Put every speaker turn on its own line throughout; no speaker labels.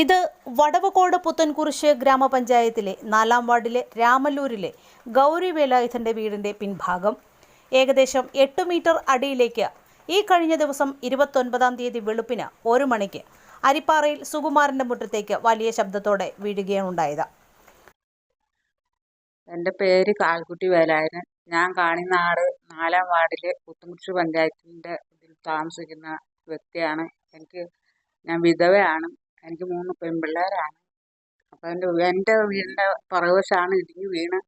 ഇത് വടവകോട് പുത്തൻകുറിശ് ഗ്രാമപഞ്ചായത്തിലെ നാലാം വാർഡിലെ രാമല്ലൂരിലെ ഗൗരി വേലായുധന്റെ വീടിന്റെ പിൻഭാഗം. ഏകദേശം എട്ട് മീറ്റർ അടിയിലേക്ക് ഈ കഴിഞ്ഞ ദിവസം ഇരുപത്തൊൻപതാം തീയതി വെളുപ്പിന് ഒരു മണിക്ക് അരിപ്പാറയിൽ സുകുമാരന്റെ മുറ്റത്തേക്ക് വലിയ ശബ്ദത്തോടെ വീഴുകയാണുണ്ടായത്
എന്റെ പേര് കാൽക്കുട്ടി വേലായനൻ ഞാൻ കാണിനാട് നാലാം വാർഡിലെ പുത്തൻകുറിശ് പഞ്ചായത്തിന്റെ താമസിക്കുന്ന വ്യക്തിയാണ്. എനിക്ക് ഞാൻ വിധവയാണ്. എനിക്ക് മൂന്ന് പെൺപിള്ളേരാണ്. അപ്പോൾ എന്റെ എന്റെ വീടിന്റെ പുറകുവശമാണ് ഇടിഞ്ഞു വീണ്.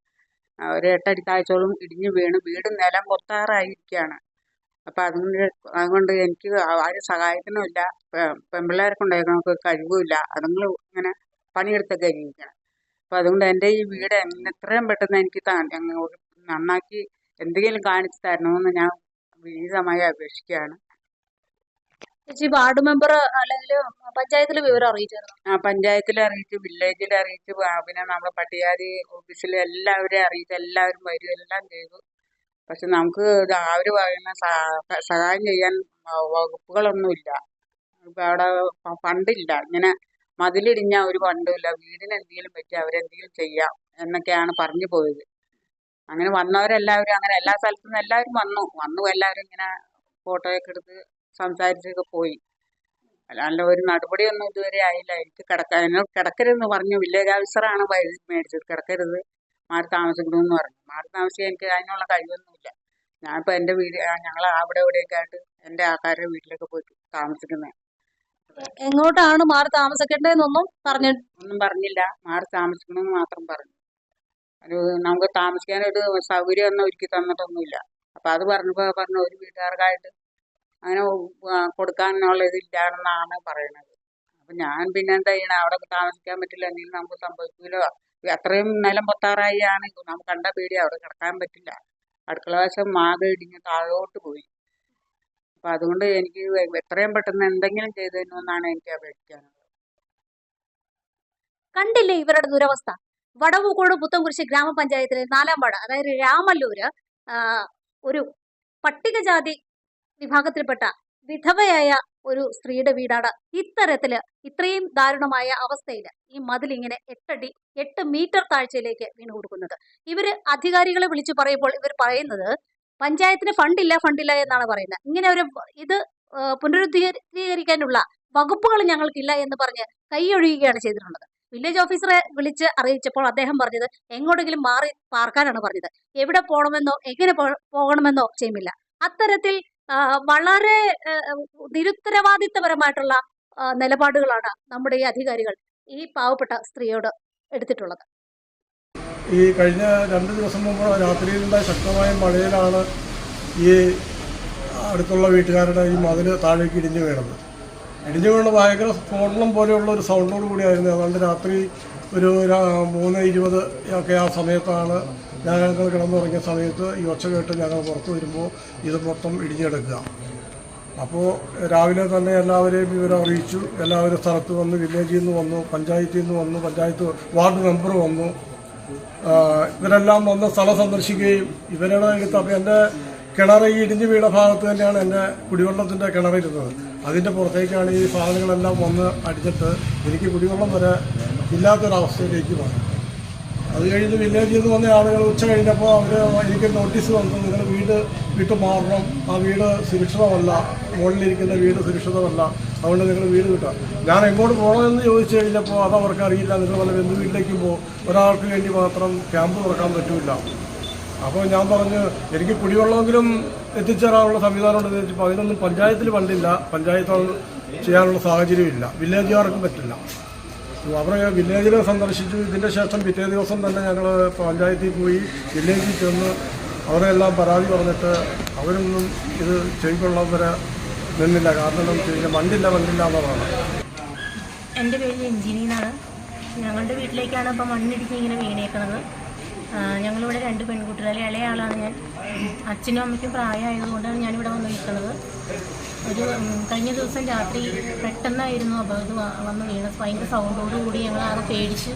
ഒരു എട്ടടി താഴ്ചയോളം ഇടിഞ്ഞു വീണ്. വീട് നിലം പൊത്താറായിരിക്കുകയാണ് അപ്പം അതുകൊണ്ട് അതുകൊണ്ട് എനിക്ക് ആരും സഹായത്തിനുമില്ല പെൺപിള്ളേരെ നമുക്ക് കഴിവുമില്ല. അതുങ്ങൾ ഇങ്ങനെ പണിയെടുത്തൊക്കെ ജീവിക്കണം അപ്പം അതുകൊണ്ട് എന്റെ ഈ വീട് എത്രയും പെട്ടെന്ന് എനിക്ക് നന്നാക്കി എന്തെങ്കിലും കാണിച്ചു തരണമെന്ന് ഞാൻ വിനീതമായി അപേക്ഷിക്കുകയാണ്.
ചേച്ചി വാർഡ് മെമ്പർ അല്ലെങ്കിൽ പഞ്ചായത്തിൽ വിവരം അറിയിച്ചായിരുന്നു?
ആ പഞ്ചായത്തിൽ അറിയിച്ചു വില്ലേജിൽ അറിയിച്ചു പിന്നെ നമ്മുടെ പട്ടികാരി ഓഫീസിൽ എല്ലാവരെയും അറിയിച്ചു എല്ലാവരും വരും എല്ലാം ചെയ്തു. പക്ഷെ നമുക്ക് അവർ പറയുന്ന സഹായം ചെയ്യാൻ വകുപ്പുകളൊന്നുമില്ല. അവിടെ ഫണ്ടില്ല. ഇങ്ങനെ മതിലിടിഞ്ഞ ഒരു ഫണ്ടുമില്ല. വീടിന് എന്തെങ്കിലും പറ്റി അവരെന്തെങ്കിലും ചെയ്യാം എന്നൊക്കെയാണ് പറഞ്ഞു പോയത്. അങ്ങനെ വന്നവരെല്ലാവരും അങ്ങനെ എല്ലാ സ്ഥലത്തു നിന്ന് എല്ലാവരും വന്നു. വന്നു എല്ലാവരും ഇങ്ങനെ ഫോട്ടോയൊക്കെ എടുത്ത് സംസാരിച്ചൊക്കെ പോയി. അല്ലാണ്ട് ഒരു നടപടിയൊന്നും ഇതുവരെ ആയില്ല. എനിക്ക് കിടക്കാൻ എന്നോട് കിടക്കരുതെന്ന് പറഞ്ഞു. വില്ലേജ് ഓഫീസറാണ് മേടിച്ചത്. കിടക്കരുത്. മാറി താമസിക്കണമെന്ന് പറഞ്ഞു. മാറി താമസിക്കാൻ എനിക്ക് അതിനുള്ള കഴിവൊന്നുമില്ല. ഞാനിപ്പോൾ എന്റെ വീട് ഞങ്ങൾ അവിടെ ഇവിടെയൊക്കെ ആയിട്ട് എന്റെ ആൾക്കാരുടെ വീട്ടിലൊക്കെ പോയി താമസിക്കുന്നത്
എങ്ങോട്ടാണ് മാറി താമസിക്കേണ്ടതെന്നൊന്നും പറഞ്ഞു
ഒന്നും പറഞ്ഞില്ല. മാറി താമസിക്കണമെന്ന് മാത്രം പറഞ്ഞു. ഒരു നമുക്ക് താമസിക്കാനൊരു സൗകര്യമൊന്നും ഒരുക്കി തന്നിട്ടൊന്നുമില്ല. അപ്പം അത് പറഞ്ഞപ്പോൾ പറഞ്ഞു ഒരു വീട്ടുകാർക്കായിട്ട് അങ്ങനെ കൊടുക്കാനുള്ള ഇതില്ലാണെന്നാണ് പറയണത്. അപ്പം ഞാൻ പിന്നെ എന്താ ചെയ്യണം? അവിടെ താമസിക്കാൻ പറ്റില്ല. എന്തെങ്കിലും നമുക്ക് സംഭവിക്കില്ലോ അത്രയും നിലം പൊത്താറായി ആണ് നമുക്ക് കണ്ട പേടി. അവിടെ കിടക്കാൻ പറ്റില്ല. അടുക്കള വശം ആകെ ഇടിഞ്ഞ് താഴോട്ട് പോയി. അപ്പം അതുകൊണ്ട് എനിക്ക് എത്രയും പെട്ടെന്ന് എന്തെങ്കിലും ചെയ്തു തരുമെന്നാണ് എനിക്ക് അപേക്ഷിക്കാനുള്ളത്.
കണ്ടില്ലേ ഇവരുടെ ദുരവസ്ഥ? വടവുകോട് പുത്തൻകുരിശി ഗ്രാമപഞ്ചായത്തിലെ നാലാം വാർഡ് അതായത് രാമല്ലൂര് ഒരു പട്ടികജാതി വിഭാഗത്തിൽപ്പെട്ട വിധവയായ ഒരു സ്ത്രീയുടെ വീടാണ് ഇത്തരത്തിൽ ഇത്രയും ദാരുണമായ അവസ്ഥയിൽ ഈ മതിൽ ഇങ്ങനെ എട്ടടി എട്ട് മീറ്റർ താഴ്ചയിലേക്ക് വീണ് കൊടുക്കുന്നത് ഇവർ അധികാരികളെ വിളിച്ചു പറയുമ്പോൾ ഇവർ പറയുന്നത് പഞ്ചായത്തിന് ഫണ്ടില്ല ഫണ്ടില്ല എന്നാണ് പറയുന്നത്. ഇങ്ങനെ ഒരു ഇത് പുനരുദ്ധീകരിക്കാനുള്ള വകുപ്പുകൾ ഞങ്ങൾക്കില്ല എന്ന് പറഞ്ഞ് കൈയൊഴിയുകയാണ് ചെയ്തിട്ടുള്ളത്. വില്ലേജ് ഓഫീസറെ വിളിച്ച് അറിയിച്ചപ്പോൾ അദ്ദേഹം പറഞ്ഞത് എങ്ങോട്ടെങ്കിലും മാറി പാർക്കാനാണ് പറഞ്ഞത്. എവിടെ പോകണമെന്നോ എങ്ങനെ പോകണമെന്നോ ചെയ്യുമില്ല അത്തരത്തിൽ വളരെ നിരുത്തരവാദിത്തപരമായിട്ടുള്ള നിലപാടുകളാണ് നമ്മുടെ ഈ അധികാരികൾ ഈ പാവപ്പെട്ട സ്ത്രീയോട് എടുത്തിട്ടുള്ളത്.
ഈ കഴിഞ്ഞ രണ്ട് ദിവസം മുമ്പ് രാത്രിയിലുണ്ടായ ശക്തമായ മഴയിലാണ് ഈ അടുത്തുള്ള വീട്ടുകാരുടെ ഈ മതിൽ താഴേക്ക് ഇടിഞ്ഞു വീണത്. ഇടിഞ്ഞു വീണ ഭയങ്കര സ്ഫോടനം പോലെയുള്ള ഒരു സൗണ്ടോട് കൂടിയായിരുന്നു. അതുകൊണ്ട് രാത്രി ഒരു മൂന്ന് ഇരുപത് ഒക്കെ ആ സമയത്താണ് ഞങ്ങൾ കിടന്നുറങ്ങിയ സമയത്ത് ഈ ഒച്ച കേട്ട് ഞങ്ങൾ പുറത്ത് വരുമ്പോൾ ഇത് മൊത്തം ഇടിഞ്ഞെടുക്കുക. അപ്പോൾ രാവിലെ തന്നെ എല്ലാവരെയും വിവരം അറിയിച്ചു. എല്ലാവരും സ്ഥലത്ത് വന്ന് വില്ലേജിൽ നിന്ന് വന്നു പഞ്ചായത്തിൽ നിന്ന് വന്നു പഞ്ചായത്ത് വാർഡ് മെമ്പർ വന്നു. ഇവരെല്ലാം വന്ന് സ്ഥലം സന്ദർശിക്കുകയും ഇവരുടെ അടുത്ത് അപ്പോൾ എന്റെ കിണർ ഈ ഇടിഞ്ഞു വീണ ഭാഗത്ത് തന്നെയാണ് എന്റെ കുടിവെള്ളത്തിന്റെ കിണറിരുന്നത്. അതിന്റെ പുറത്തേക്കാണ് ഈ സാധനങ്ങളെല്ലാം വന്ന് അടിച്ചിട്ട് എനിക്ക് കുടിവെള്ളം വരെ ഇല്ലാത്തൊരവസ്ഥയിലേക്ക് വന്നു. അത് കഴിഞ്ഞ് വില്ലേജിൽ നിന്ന് വന്ന ആളുകൾ ഉച്ച കഴിഞ്ഞപ്പോൾ അവർ എനിക്ക് നോട്ടീസ് വന്നു. നിങ്ങൾ വീട് വിട്ട് മാറണം. ആ വീട് സുരക്ഷിതമല്ല. മുകളിലിരിക്കുന്ന വീട് സുരക്ഷിതമല്ല. അതുകൊണ്ട് നിങ്ങൾ വീട് വിട്ടാം. ഞാൻ എങ്ങോട്ട് പോകണമെന്ന് ചോദിച്ചു കഴിഞ്ഞപ്പോൾ അത് അവർക്ക് അറിയില്ല. നിങ്ങൾ വല്ല ബന്ധു വീട്ടിലേക്ക് പോകും ഒരാൾക്ക് വേണ്ടി മാത്രം ക്യാമ്പ് തുറക്കാൻ പറ്റില്ല അപ്പോൾ ഞാൻ പറഞ്ഞു എനിക്ക് കുടിവെള്ളമെങ്കിലും എത്തിച്ചേരാനുള്ള സംവിധാനം ഉണ്ടെന്ന് ചോദിച്ചപ്പോൾ അതിനൊന്നും പഞ്ചായത്തിൽ പണ്ടില്ല. പഞ്ചായത്ത് ചെയ്യാനുള്ള സാഹചര്യമില്ല. വില്ലേജുകാർക്കും പറ്റില്ല. അവരെ വില്ലേജിൽ സന്ദർശിച്ചു. ഇതിന്റെ ശേഷം പിറ്റേ ദിവസം തന്നെ ഞങ്ങൾ പഞ്ചായത്തിൽ പോയി വില്ലേജിൽ ചെന്ന് അവരെല്ലാം പരാതി പറഞ്ഞിട്ട് അവരൊന്നും ഇത് ചെയ്തുകൊള്ളാൻ നിന്നില്ല. കാരണം എന്താണെന്ന് വെച്ച് കഴിഞ്ഞാൽ മണ്ടില്ല മണ്ടില്ല എന്നുള്ളതാണ്
എന്റെ പേര് രഞ്ജിനി എന്നാണ്. ഞങ്ങളുടെ വീട്ടിലേക്കാണ് ഇപ്പം മണ്ണിടിച്ച് ഇങ്ങനെ വീണേക്കണത്. ഞങ്ങളിവിടെ രണ്ട് പെൺകുട്ടികളെ. ഇളയ ആളാണ് ഞാൻ. അച്ഛനും അമ്മയ്ക്കും പ്രായമായതുകൊണ്ടാണ് ഞാനിവിടെ വന്ന് നിൽക്കുന്നത് ഒരു കഴിഞ്ഞ ദിവസം രാത്രി പെട്ടെന്നായിരുന്നു അപകടം വന്ന് വീണത് ഭയങ്കര സൗണ്ടോടുകൂടി ഞങ്ങൾ ആകെ പേടിച്ച്.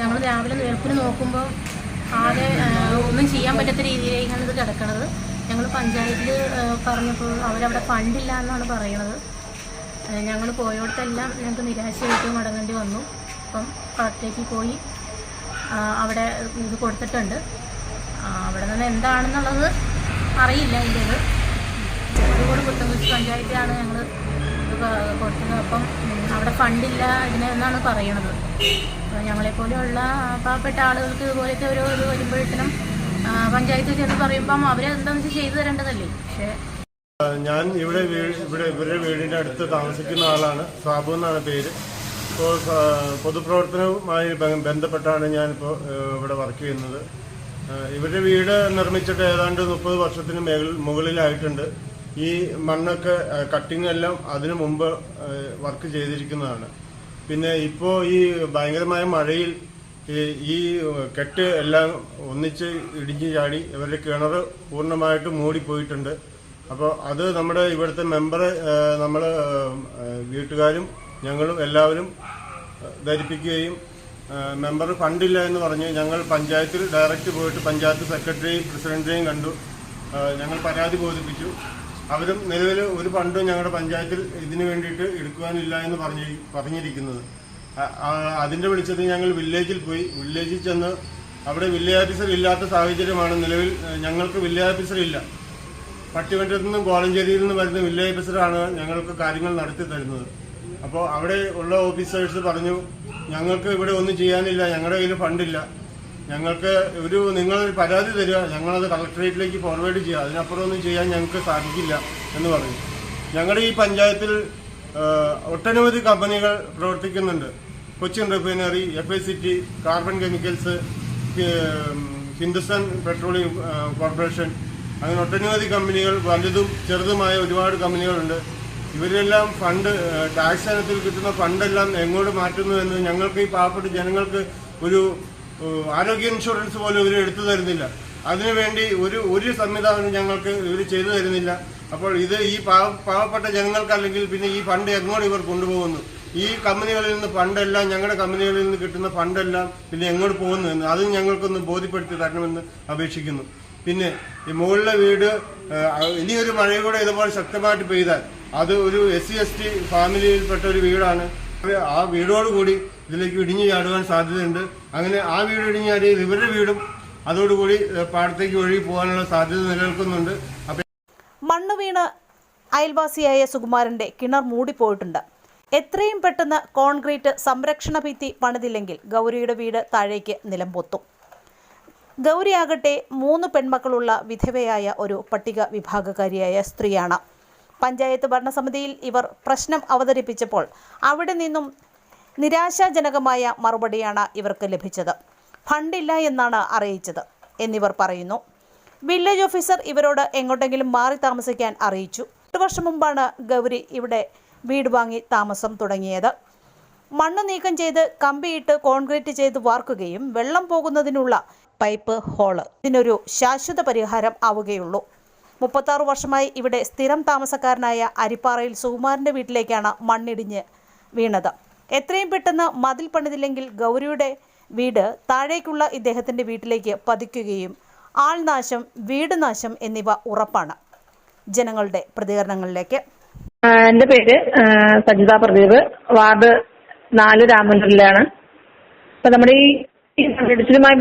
ഞങ്ങൾ രാവിലെ നേർപ്പിന് നോക്കുമ്പോൾ ആകെ ഒന്നും ചെയ്യാൻ പറ്റാത്ത രീതിയിലേക്കാണ് ഇത് കിടക്കുന്നത് ഞങ്ങൾ പഞ്ചായത്തിൽ പറഞ്ഞപ്പോൾ അവരവിടെ ഫണ്ടില്ല എന്നാണ് പറയണത് ഞങ്ങൾ പോയോടത്തെല്ലാം ഞങ്ങൾക്ക് നിരാശയായിട്ട് മടങ്ങേണ്ടി വന്നു. അപ്പം കളക്ടറേറ്റിൽ പോയി അവിടെ ഇത് കൊടുത്തിട്ടുണ്ട്. അവിടെ നിന്ന് എന്താണെന്നുള്ളത് അറിയില്ല അതിന്റെ ഇത്. കോഴിക്കോട് പുത്തൻകുരിശ് പഞ്ചായത്തിലാണ് ഞങ്ങൾ ഇത് ക- കൊടുത്തത്. അപ്പം അവിടെ ഫണ്ടില്ല ഇതിനെന്നാണ് പറയണത്. അപ്പോൾ ഞങ്ങളെപ്പോലെയുള്ള പാവപ്പെട്ട ആളുകൾക്ക് ഇതുപോലത്തെ ഒരു ഇത് വരുമ്പോഴത്തേനും പഞ്ചായത്തിൽ ചെന്ന് പറയുമ്പം അവരെന്താണെന്ന് വെച്ചാൽ ചെയ്തു തരേണ്ടതല്ലേ? പക്ഷേ
ഞാൻ ഇവിടെ ഇവിടെ ഇവരുടെ വീടിന്റെ അടുത്ത് താമസിക്കുന്ന ആളാണ്. സാബു എന്നാണ് പേര്. ഇപ്പോൾ പൊതുപ്രവർത്തനവുമായി ബന്ധപ്പെട്ടാണ് ഞാനിപ്പോൾ ഇവിടെ വർക്ക് ചെയ്യുന്നത്. ഇവരുടെ വീട് നിർമ്മിച്ചിട്ട് ഏതാണ്ട് മുപ്പത് വർഷത്തിന് മുകളിലായിട്ടുണ്ട്. ഈ മണ്ണൊക്കെ കട്ടിങ് എല്ലാം അതിനു മുമ്പ് വർക്ക് ചെയ്തിരിക്കുന്നതാണ്. പിന്നെ ഇപ്പോ ഈ ഭയങ്കരമായ മഴയിൽ ഈ- കെട്ട് എല്ലാം ഒന്നിച്ച് ഇടിഞ്ഞു ചാടി ഇവരുടെ കിണർ പൂർണമായിട്ട് മൂടിപ്പോയിട്ടുണ്ട്. അപ്പോൾ അത് നമ്മുടെ ഇവിടുത്തെ മെമ്പർ നമ്മൾ വീട്ടുകാരും ഞങ്ങളും എല്ലാവരും ധരിപ്പിക്കുകയും മെമ്പർ ഫണ്ടില്ല എന്ന് പറഞ്ഞ് ഞങ്ങൾ പഞ്ചായത്തിൽ ഡയറക്റ്റ് പോയിട്ട് പഞ്ചായത്ത് സെക്രട്ടറിയും പ്രസിഡന്റിനെയും കണ്ടു. ഞങ്ങൾ പരാതി ബോധിപ്പിച്ചു. അവരും നിലവിൽ ഒരു ഫണ്ടും ഞങ്ങളുടെ പഞ്ചായത്തിൽ ഇതിനു വേണ്ടിയിട്ട് എടുക്കുവാനില്ല എന്ന് പറഞ്ഞ് പറഞ്ഞിരിക്കുന്നത്. അതിന്റെ വെളിച്ചത്തിൽ ഞങ്ങൾ വില്ലേജിൽ പോയി. വില്ലേജിൽ ചെന്ന് അവിടെ വില്ലേജ് ഓഫീസർ ഇല്ലാത്ത സാഹചര്യമാണ് നിലവിൽ ഞങ്ങൾക്ക് വില്ലേജ് ഓഫീസർ ഇല്ല. പട്ടിമറ്റത്തു നിന്നും കോളഞ്ചേരിയിൽ നിന്നും വരുന്ന വില്ലേജ് ഓഫീസറാണ് ഞങ്ങൾക്ക് കാര്യങ്ങൾ നടത്തി തരുന്നത്. അപ്പോൾ അവിടെ ഉള്ള ഓഫീസേഴ്സ് പറഞ്ഞു ഞങ്ങൾക്ക് ഇവിടെ ഒന്നും ചെയ്യാനില്ല ഞങ്ങളുടെ കയ്യിൽ ഫണ്ടില്ല. ഞങ്ങൾക്ക് ഒരു നിങ്ങൾ പരാതി തരിക ഞങ്ങളത് കളക്ടറേറ്റിലേക്ക് ഫോർവേഡ് ചെയ്യുക. അതിനപ്പുറം ഒന്നും ചെയ്യാൻ ഞങ്ങൾക്ക് സാധിക്കില്ല എന്ന് പറഞ്ഞു. ഞങ്ങളുടെ ഈ പഞ്ചായത്തിൽ ഒട്ടനവധി കമ്പനികൾ പ്രവർത്തിക്കുന്നുണ്ട്. Cochin refinery F I C T carbon chemicals Hindustan petroleum corporation അങ്ങനെ ഒട്ടനവധി കമ്പനികൾ വലുതും ചെറുതുമായ ഒരുപാട് കമ്പനികളുണ്ട്. ഇവരെല്ലാം ഫണ്ട് ടാക്സ് ഇനത്തിൽ കിട്ടുന്ന ഫണ്ടെല്ലാം എങ്ങോട്ട് മാറ്റുന്നു എന്ന് ഞങ്ങൾക്ക് ഈ പാവപ്പെട്ട ജനങ്ങൾക്ക് ഒരു ആരോഗ്യ ഇൻഷുറൻസ് പോലും ഇവർ എടുത്തു തരുന്നില്ല. അതിനുവേണ്ടി ഒരു ഒരു സംവിധാനം ഞങ്ങൾക്ക് ഇവർ ചെയ്തു തരുന്നില്ല. അപ്പോൾ ഇത് ഈ പാവ പാവപ്പെട്ട ജനങ്ങൾക്ക് അല്ലെങ്കിൽ പിന്നെ ഈ ഫണ്ട് എങ്ങോട്ട് ഇവർ കൊണ്ടുപോകുന്നു? ഈ കമ്പനികളിൽ നിന്ന് ഫണ്ടെല്ലാം ഞങ്ങളുടെ കമ്പനികളിൽ നിന്ന് കിട്ടുന്ന ഫണ്ടെല്ലാം പിന്നെ എങ്ങോട്ട് പോകുന്നു എന്ന് അതും ഞങ്ങൾക്കൊന്ന് ബോധ്യപ്പെടുത്തി തരണമെന്ന് അപേക്ഷിക്കുന്നു. പിന്നെ ഈ മുകളിലെ വീട് ഇനിയൊരു മഴ കൂടെ ഇതുപോലെ ശക്തമായിട്ട് പെയ്താൽ അത് ഒരു എസ് സി എസ് ടി ഫാമിലിയിൽപ്പെട്ട ഒരു വീടാണ്. ആ വീടോടുകൂടി ഇതിലേക്ക് ഇടിഞ്ഞു ചാടുവാൻ സാധ്യതയുണ്ട്. അങ്ങനെ ആ വീട് ഇടിഞ്ഞു ഇവരുടെ വീടും അതോടുകൂടി പാടത്തേക്ക് ഒഴുകി പോകാനുള്ള സാധ്യത നിലനിൽക്കുന്നുണ്ട്.
മണ്ണ് വീണ് അയൽവാസിയായ സുകുമാരന്റെ കിണർ മൂടിപ്പോയിട്ടുണ്ട്. എത്രയും പെട്ടെന്ന് കോൺക്രീറ്റ് സംരക്ഷണ ഭിത്തി പണിതില്ലെങ്കിൽ ഗൗരിയുടെ വീട് താഴേക്ക് നിലംപൊത്തും. ഗൗരിയാകട്ടെ മൂന്ന് പെൺമക്കളുള്ള വിധവയായ ഒരു പട്ടിക വിഭാഗക്കാരിയായ സ്ത്രീയാണ്. പഞ്ചായത്ത് ഭരണസമിതിയിൽ ഇവർ പ്രശ്നം അവതരിപ്പിച്ചപ്പോൾ അവിടെ നിന്നും നിരാശാജനകമായ മറുപടിയാണ് ഇവർക്ക് ലഭിച്ചത്. ഫണ്ടില്ല എന്നാണ് അറിയിച്ചത് എന്നിവർ പറയുന്നു. വില്ലേജ് ഓഫീസർ ഇവരോട് എങ്ങോട്ടെങ്കിലും മാറി താമസിക്കാൻ അറിയിച്ചു. എട്ട് വർഷം മുമ്പാണ് ഗൗരി ഇവിടെ വീട് വാങ്ങി താമസം തുടങ്ങിയത്. മണ്ണ് നീക്കം ചെയ്ത് കമ്പിയിട്ട് കോൺക്രീറ്റ് ചെയ്ത് വാർക്കുകയും വെള്ളം പോകുന്നതിനുള്ള പൈപ്പ് ഹോൾ. ഇതിനൊരു ശാശ്വത പരിഹാരം ആവുകയുള്ളൂ. മുപ്പത്താറ് വർഷമായി ഇവിടെ സ്ഥിരം താമസക്കാരനായ അരിപ്പാറയിൽ സുകുമാരന്റെ വീട്ടിലേക്കാണ് മണ്ണിടിഞ്ഞ് വീണത്. എത്രയും പെട്ടെന്ന് മതിൽ പണിതില്ലെങ്കിൽ ഗൗരിയുടെ വീട് താഴേക്കുള്ള ഇദ്ദേഹത്തിന്റെ വീട്ടിലേക്ക് പതിക്കുകയും ആൾനാശം വീട് നാശം എന്നിവ ഉറപ്പാണ്. ജനങ്ങളുടെ പ്രതികരണങ്ങളിലേക്ക്.
എന്റെ പേര് സജിത പ്രദീപ്. വാർഡ് നാല് രാമനൂരിലാണ് അപ്പൊ നമ്മുടെ ഈ ഈ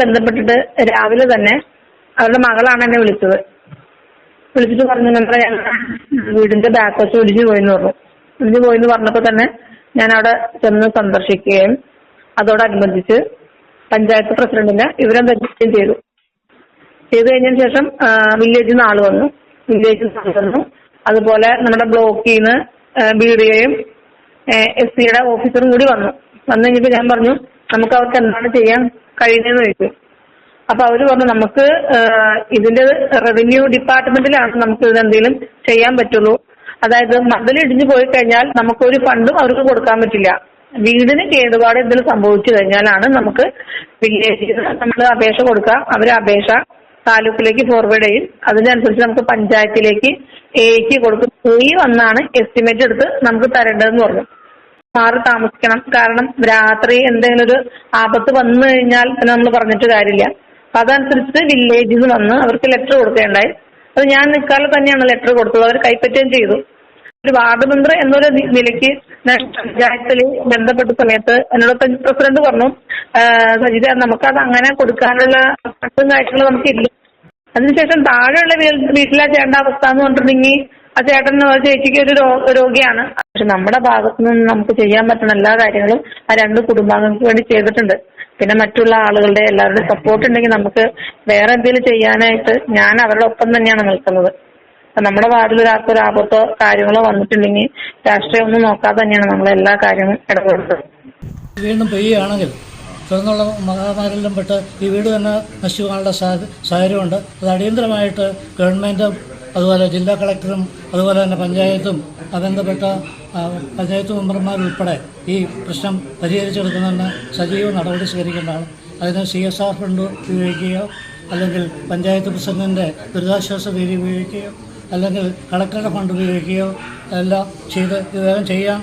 ബന്ധപ്പെട്ടിട്ട് രാവിലെ തന്നെ അവരുടെ മകളാണ് എന്നെ വിളിച്ചത്. വിളിച്ചിട്ട് പറഞ്ഞു നമ്മുടെ വീടിന്റെ ബാക്ക് വശം ഒലിഞ്ഞു പോയെന്ന് പറഞ്ഞു. ഒലിഞ്ഞു പോയെന്ന് പറഞ്ഞപ്പോ തന്നെ ഞാൻ അവിടെ ചെന്ന് സന്ദർശിക്കുകയും അതോടനുബന്ധിച്ച് പഞ്ചായത്ത് പ്രസിഡന്റിനെ വിവരം ധരിക്കുകയും ചെയ്തു. ചെയ്തു കഴിഞ്ഞതിന് ശേഷം വില്ലേജിൽ നിന്ന് ആൾ വന്നു. വില്ലേജിൽ നിന്ന് ആൾ വന്നു. അതുപോലെ നമ്മുടെ ബ്ലോക്കിൽ നിന്ന് ബി ഡി എയും എസ് സിയുടെ ഓഫീസറും കൂടി വന്നു. വന്നു കഴിഞ്ഞപ്പോൾ ഞാൻ പറഞ്ഞു നമുക്ക് അവർക്ക് എന്താണ് ചെയ്യാൻ കഴിയുന്നതെന്ന് ചോദിച്ചു. അപ്പൊ അവർ പറഞ്ഞു നമുക്ക് ഇതിന്റെ റവന്യൂ ഡിപ്പാർട്ട്മെന്റിലാണ് നമുക്ക് ഇതിനെന്തെങ്കിലും ചെയ്യാൻ പറ്റുള്ളൂ. അതായത് മതിൽ ഇടിഞ്ഞു പോയി കഴിഞ്ഞാൽ നമുക്ക് ഒരു ഫണ്ടും അവർക്ക് കൊടുക്കാൻ പറ്റില്ല. വീടിന് കേടുപാട് എന്തെങ്കിലും സംഭവിച്ചു കഴിഞ്ഞാലാണ് നമുക്ക് വില്ലേജിൽ നമ്മൾ അപേക്ഷ കൊടുക്കാം അവർ അപേക്ഷ താലൂക്കിലേക്ക് ഫോർവേഡ് ചെയ്യും. അതിനനുസരിച്ച് നമുക്ക് പഞ്ചായത്തിലേക്ക് എക്ക് കൊടുക്കും. എ വന്നാണ് എസ്റ്റിമേറ്റ് എടുത്ത് നമുക്ക് തരേണ്ടതെന്ന് പറഞ്ഞു. മാറി താമസിക്കണം. കാരണം രാത്രി എന്തെങ്കിലും ഒരു ആപത്ത് വന്നു കഴിഞ്ഞാൽ പിന്നെ നമ്മൾ പറഞ്ഞിട്ട് കാര്യമില്ല. അപ്പൊ അതനുസരിച്ച് വില്ലേജിൽ വന്ന് അവർക്ക് ലെറ്റർ കൊടുക്കുകയുണ്ടായി. അത് ഞാൻ നിൽക്കാതെ തന്നെയാണ് ലെറ്റർ കൊടുത്തത്. അവർ കൈപ്പറ്റുകയും ചെയ്തു. ഒരു വാർഡ് മെമ്പർ എന്നൊരു നിലയ്ക്ക് പഞ്ചായത്തിൽ ബന്ധപ്പെട്ട സമയത്ത് എന്നോട് പ്രസിഡന്റ് പറഞ്ഞു സജിത നമുക്കത് അങ്ങനെ കൊടുക്കാനുള്ള കാര്യങ്ങളും നമുക്കില്ല. അതിനുശേഷം താഴെയുള്ള വീട്ടിലാ ചേട്ടന്റെ അവസ്ഥ എന്ന് പറഞ്ഞിട്ടുണ്ടെങ്കിൽ ആ ചേട്ടൻ ചേച്ചിക്ക് ഒരു രോഗിയാണ്. പക്ഷെ നമ്മുടെ ഭാഗത്തു നിന്ന് നമുക്ക് ചെയ്യാൻ പറ്റുന്ന എല്ലാ കാര്യങ്ങളും ആ രണ്ട് കുടുംബാംഗങ്ങൾക്ക് വേണ്ടി ചെയ്തിട്ടുണ്ട്. പിന്നെ മറ്റുള്ള ആളുകളുടെ എല്ലാവരുടെ സപ്പോർട്ട് ഉണ്ടെങ്കിൽ നമുക്ക് വേറെ എന്തെങ്കിലും ചെയ്യാനായിട്ട് ഞാൻ അവരുടെ ഒപ്പം തന്നെയാണ് നിൽക്കുന്നത്. നമ്മുടെ വാർഡിൽ ഒരാൾക്ക് ഒരു ആപത്തോ കാര്യങ്ങളോ വന്നിട്ടുണ്ടെങ്കിൽ രാഷ്ട്രീയം ഒന്നും നോക്കാതെ തന്നെയാണ് നമ്മൾ എല്ലാ കാര്യങ്ങളും ഇടപെടുന്നത്.
വീണ്ടും പെയ്യുകയാണെങ്കിൽ തുടർന്നുള്ള മഹാമാരിലും പെട്ട് ഈ വീട് തന്നെ നശിച്ചു സാഹചര്യമുണ്ട്. അത് അടിയന്തരമായിട്ട് ഗവൺമെന്റും അതുപോലെ ജില്ലാ കളക്ടറും അതുപോലെ തന്നെ പഞ്ചായത്തും ബന്ധപ്പെട്ട പഞ്ചായത്ത് മെമ്പർമാരുൾപ്പെടെ ഈ പ്രശ്നം പരിഹരിച്ചെടുക്കുന്നതിന് സജീവ നടപടി സ്വീകരിക്കേണ്ടതാണ്. അതിന് സി എസ് ആർ ഫണ്ട് ഉപയോഗിക്കുകയോ അല്ലെങ്കിൽ പഞ്ചായത്ത് പ്രസിഡന്റിന്റെ ദുരിതാശ്വാസ നിധി ഉപയോഗിക്കുകയോ അല്ലെങ്കിൽ കളക്ടറുടെ ഫണ്ട് ഉപയോഗിക്കുകയോ എല്ലാം ചെയ്ത് വേഗം ചെയ്യാൻ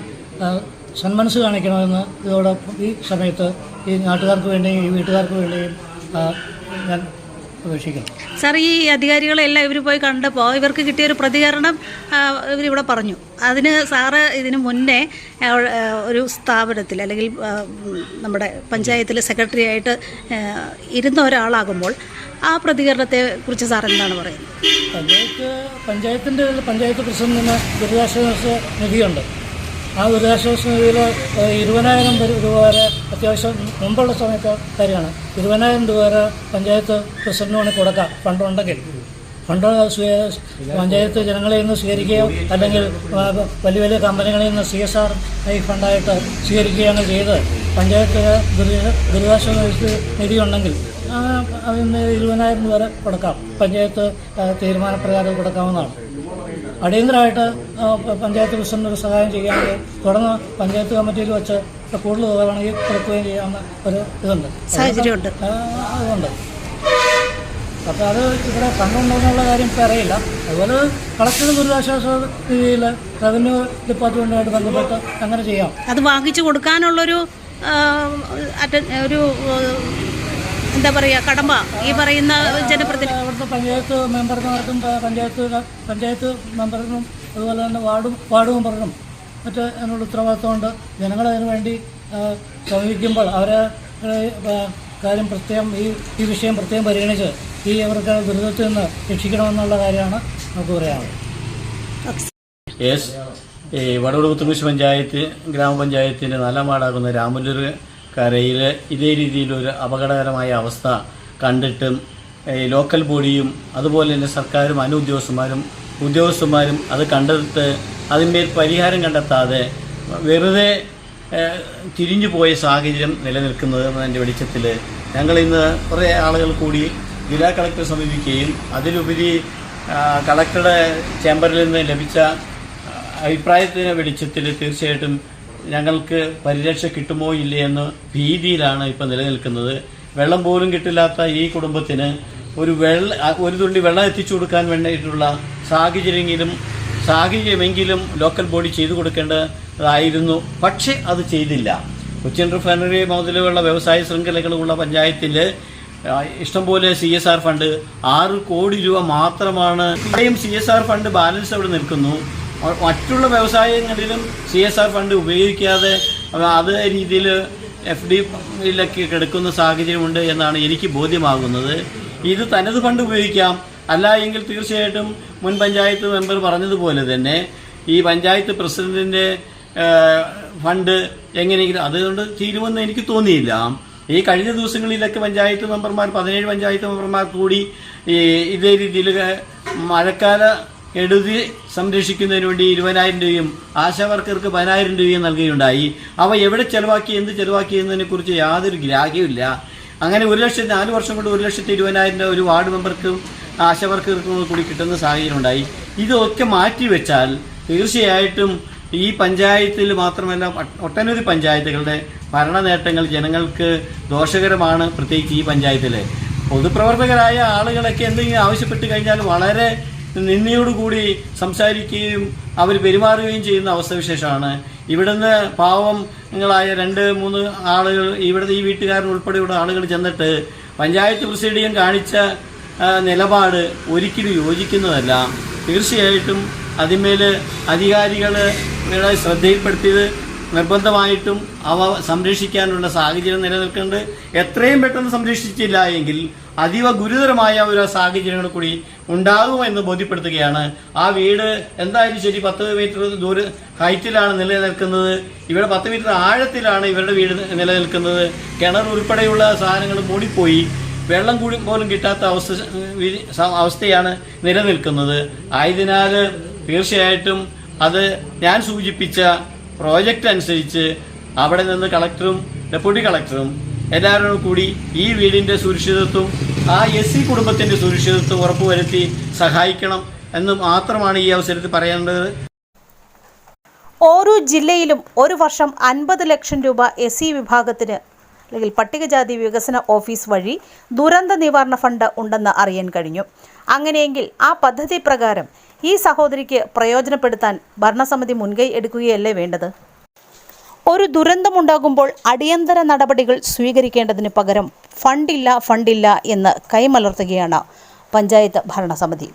സന്മനസ് കാണിക്കണമെന്ന് ഇതോടൊപ്പം ഈ സമയത്ത് ഈ നാട്ടുകാർക്ക് വേണ്ടിയും ഈ വീട്ടുകാർക്ക് വേണ്ടിയും ഞാൻ അപേക്ഷിക്കുന്നു
സാർ ഈ അധികാരികളെല്ലാം ഇവർ പോയി കണ്ടപ്പോൾ ഇവർക്ക് കിട്ടിയ ഒരു പ്രതികരണം ഇവരിവിടെ പറഞ്ഞു. അതിന് സാറ് ഇതിനു മുന്നേ ഒരു സ്ഥാപനത്തിൽ അല്ലെങ്കിൽ നമ്മുടെ പഞ്ചായത്തിലെ സെക്രട്ടറി ആയിട്ട് ഇരുന്ന ഒരാളാകുമ്പോൾ ആ പ്രതികരണത്തെ കുറിച്ച് സാർ എന്താണ് പറയുന്നത്?
പഞ്ചായത്ത് പഞ്ചായത്തിന്റെ പഞ്ചായത്ത് പ്രസിഡന്റിന് ദുരിതാശ്വാസ നിധിയുണ്ട്. ആ ദുരിതാശ്വാസ നിധിയിൽ ഇരുപതിനായിരം രൂപ വരെ അത്യാവശ്യം മുമ്പുള്ള സമയത്ത് കാര്യമാണ് ഇരുപതിനായിരം രൂപ വരെ പഞ്ചായത്ത് പ്രസിഡന്റ് വേണമെങ്കിൽ കൊടുക്കാം. ഫണ്ട് ഉണ്ടെങ്കിൽ. ഫണ്ട് പഞ്ചായത്ത് ജനങ്ങളിൽ നിന്ന് സ്വീകരിക്കുകയോ അല്ലെങ്കിൽ വലിയ വലിയ കമ്പനികളിൽ നിന്ന് സി എസ് ആർ ഐ ഫണ്ടായിട്ട് സ്വീകരിക്കുകയാണ് ചെയ്ത് പഞ്ചായത്ത് ദുരിതാശ്വാസ നിധി- ഉണ്ടെങ്കിൽ അതിന് ഇരുപതിനായിരം രൂപ വരെ കൊടുക്കാം. പഞ്ചായത്ത് തീരുമാനപ്രകാരം കൊടുക്കാവുന്നതാണ്. അടിയന്തരമായിട്ട് പഞ്ചായത്ത് പ്രസിഡന്റ് ഒരു സഹായം ചെയ്യാതെ തുടർന്ന് പഞ്ചായത്ത് കമ്മിറ്റിയിൽ വെച്ച് കൂടുതൽ തുക വേണമെങ്കിൽ കൊടുക്കുകയും ചെയ്യാവുന്ന ഒരു ഇതുണ്ട്.
സാഹചര്യമുണ്ട്.
ആ, അതുണ്ട് അപ്പോൾ അത് ഇവിടെ കണ്ടുണ്ടോന്നുള്ള കാര്യം ഇപ്പോൾ അറിയില്ല. അതുപോലെ കളക്ടർ ദുരിതാശ്വാസ രീതിയിൽ റവന്യൂ ഡിപ്പാർട്ട്മെന്റുമായിട്ട് ബന്ധപ്പെട്ട് അങ്ങനെ ചെയ്യാം.
അത് വാങ്ങിച്ചു കൊടുക്കാനുള്ളൊരു ഒരു എന്താ പറയുക കടമ ഈ പറയുന്ന ജനപ്രതിനിധി
അവിടുത്തെ പഞ്ചായത്ത് മെമ്പർമാർക്കും പഞ്ചായത്ത് പഞ്ചായത്ത് മെമ്പർക്കും അതുപോലെ തന്നെ വാർഡും വാർഡ് മെമ്പറിനും മറ്റേ അതിനുള്ള ഉത്തരവാദിത്തമുണ്ട് ജനങ്ങൾ അതിനു വേണ്ടി സമീപിക്കുമ്പോൾ അവരെ കാര്യം പ്രത്യേകം ഈ ഈ വിഷയം പ്രത്യേകം പരിഗണിച്ച് ഈ അവർക്ക് ദുരിതത്തിൽ നിന്ന് രക്ഷിക്കണമെന്നുള്ള കാര്യമാണ് നമുക്ക് പറയാനുള്ളത്.
യെസ്. ഈ വടവൂർ പുത്തുകുരിശ് പഞ്ചായത്ത് ഗ്രാമപഞ്ചായത്തിന്റെ നാലാം വാർഡാകുന്ന രാമല്ലൂർ കരയിൽ ഇതേ രീതിയിലൊരു അപകടകരമായ അവസ്ഥ കണ്ടിട്ടും ലോക്കൽ ബോഡിയും അതുപോലെ തന്നെ സർക്കാരും അനുദ്യോഗസ്ഥന്മാരും ഉദ്യോഗസ്ഥന്മാരും അത് കണ്ടെടുത്ത് അതിന്മേൽ പരിഹാരം കണ്ടെത്താതെ വെറുതെ തിരിഞ്ഞു പോയ സാഹചര്യം നിലനിൽക്കുന്നത് എന്നതിന്റെ വെളിച്ചത്തിൽ ഞങ്ങൾ ഇന്ന് കുറേ ആളുകൾ കൂടി ജില്ലാ കളക്ടറെ സമീപിക്കുകയും അതിലുപരി കളക്ടറുടെ ചേംബറിൽ നിന്ന് ലഭിച്ച അഭിപ്രായത്തിന് വെളിച്ചത്തിൽ തീർച്ചയായിട്ടും ഞങ്ങൾക്ക് പരിരക്ഷ കിട്ടുമോ ഇല്ലേ എന്ന് ഭീതിയിലാണ് ഇപ്പം നിലനിൽക്കുന്നത്. വെള്ളം പോലും കിട്ടില്ലാത്ത ഈ കുടുംബത്തിന് ഒരു വെള്ള ഒരു തുള്ളി വെള്ളം എത്തിച്ചു കൊടുക്കാൻ വേണ്ടിയിട്ടുള്ള സാഹചര്യമെങ്കിലും സാഹചര്യമെങ്കിലും ലോക്കൽ ബോഡി ചെയ്തു കൊടുക്കേണ്ടതായിരുന്നു. പക്ഷേ അത് ചെയ്തില്ല. കൊച്ചിൻ റിഫൈനറി മുതലുള്ള വ്യവസായ ശൃംഖലകളുള്ള പഞ്ചായത്തിൽ ഇഷ്ടംപോലെ സി എസ് ആർ ഫണ്ട് ആറ് കോടി രൂപ മാത്രമാണ്. ഇവിടെയും C S R fund balance അവിടെ നിൽക്കുന്നു. മറ്റുള്ള വ്യവസായങ്ങളിലും സി എസ് ആർ ഫണ്ട് ഉപയോഗിക്കാതെ അതേ രീതിയിൽ എഫ് ഡിയിലൊക്കെ കിടക്കുന്ന സാഹചര്യമുണ്ട് എന്നാണ് എനിക്ക് ബോധ്യമാകുന്നത്. ഇത് തനത് ഫണ്ട് ഉപയോഗിക്കാം. അല്ല എങ്കിൽ തീർച്ചയായിട്ടും മുൻ പഞ്ചായത്ത് മെമ്പർ പറഞ്ഞതുപോലെ തന്നെ ഈ പഞ്ചായത്ത് പ്രസിഡന്റിന്റെ ഫണ്ട് എങ്ങനെയെങ്കിലും അതുകൊണ്ട് തീരുമെന്ന് എനിക്ക് തോന്നിയില്ല. ഈ കഴിഞ്ഞ ദിവസങ്ങളിലൊക്കെ പഞ്ചായത്ത് മെമ്പർമാർ പതിനേഴ് പഞ്ചായത്ത് മെമ്പർമാർ കൂടി ഈ ഇതേ രീതിയിൽ മഴക്കാല കെടുതി സംരക്ഷിക്കുന്നതിന് വേണ്ടി ഇരുപതിനായിരം രൂപയും ആശാവർക്കർക്ക് പതിനായിരം രൂപയും നൽകുകയുണ്ടായി. അവ എവിടെ ചെലവാക്കി എന്ത് ചെലവാക്കി എന്നതിനെ കുറിച്ച് യാതൊരു ഗ്രാഹ്യമില്ല അങ്ങനെ ഒരു ലക്ഷത്തി നാല് വർഷം കൊണ്ട് ഒരു ലക്ഷത്തി ഇരുപതിനായിരം രൂപ ഒരു വാർഡ് മെമ്പർക്കും ആശാവർക്കർക്കും കൂടി കിട്ടുന്ന സാഹചര്യം ഉണ്ടായി ഇതൊക്കെ മാറ്റിവെച്ചാൽ തീർച്ചയായിട്ടും ഈ പഞ്ചായത്തിൽ മാത്രമല്ല ഒട്ടനവധി പഞ്ചായത്തുകളുടെ ഭരണ നേട്ടങ്ങൾ ജനങ്ങൾക്ക് ദോഷകരമാണ് പ്രത്യേകിച്ച് ഈ പഞ്ചായത്തിലെ. പൊതുപ്രവർത്തകരായ ആളുകളൊക്കെ എന്തെങ്കിലും ആവശ്യപ്പെട്ട് കഴിഞ്ഞാൽ വളരെ നിന്നയോടുകൂടി സംസാരിക്കുകയും അവർ പെരുമാറുകയും ചെയ്യുന്ന അവസ്ഥവിശേഷമാണ്. ഇവിടുന്ന് പാവങ്ങളായ രണ്ട് മൂന്ന് ആളുകൾ ഇവിടുത്തെ ഈ വീട്ടുകാരൻ ഉൾപ്പെടെയുള്ള ആളുകൾ ചെന്നിട്ട് പഞ്ചായത്ത് പ്രസിഡിയം കാണിച്ച നിലപാട് ഒരിക്കലും യോജിക്കുന്നതല്ല. തീർച്ചയായിട്ടും അതിന്മേൽ അധികാരികളുടെ ശ്രദ്ധയിൽപ്പെടുത്തിയത് നിർബന്ധമായിട്ടും അവ സംരക്ഷിക്കാനുള്ള സാഹചര്യം നിലനിൽക്കുന്നുണ്ട്. എത്രയും പെട്ടെന്ന് സംരക്ഷിച്ചില്ല എങ്കിൽ അതീവ ഗുരുതരമായ ഒരു സാഹചര്യങ്ങൾ കൂടി ഉണ്ടാകുമെന്ന് ബോധ്യപ്പെടുത്തുകയാണ്. ആ വീട് എന്തായാലും ശരി പത്ത് മീറ്റർ ദൂര ഹൈറ്റിലാണ് നിലനിൽക്കുന്നത്. ഇവിടെ പത്ത് മീറ്റർ ആഴത്തിലാണ് ഇവരുടെ വീട് നിലനിൽക്കുന്നത്. കിണർ ഉൾപ്പെടെയുള്ള സാധനങ്ങൾ മൂടിപ്പോയി. വെള്ളം കൂടി പോലും കിട്ടാത്ത അവസ്ഥ അവസ്ഥയാണ് നിലനിൽക്കുന്നത്. ആയതിനാൽ തീർച്ചയായിട്ടും അത് ഞാൻ സൂചിപ്പിച്ച പ്രോജക്റ്റ് അനുസരിച്ച് അവിടെ നിന്ന് കളക്ടറും ഡെപ്യൂട്ടി കളക്ടറും എല്ലാവരും കൂടി ഈ വീടിന്റെ സുരക്ഷിതത്വം ആ എസ് സി കുടുംബത്തിന്റെ സുരക്ഷിതത്വം ഉറപ്പുവരുത്തി സഹായിക്കണം എന്ന് മാത്രമാണ് ഈ അവസരത്തിൽ പറയേണ്ടത്.
ഓരോ ജില്ലയിലും ഒരു വർഷം അൻപത് ലക്ഷം രൂപ എസ് സി വിഭാഗത്തിന് അല്ലെങ്കിൽ പട്ടികജാതി വികസന ഓഫീസ് വഴി ദുരന്ത നിവാരണ ഫണ്ട് ഉണ്ടെന്ന് അറിയാൻ കഴിഞ്ഞു. അങ്ങനെയെങ്കിൽ ആ പദ്ധതി പ്രകാരം ഈ സഹോദരിക്ക് പ്രയോജനപ്പെടുത്താൻ ഭരണസമിതി മുൻകൈ എടുക്കുകയല്ലേ വേണ്ടത്? ഒരു ദുരന്തമുണ്ടാകുമ്പോൾ അടിയന്തര നടപടികൾ സ്വീകരിക്കേണ്ടതിന് പകരം ഫണ്ടില്ല ഫണ്ടില്ല എന്ന് കൈമലർത്തുകയാണ് പഞ്ചായത്ത് ഭരണസമിതി.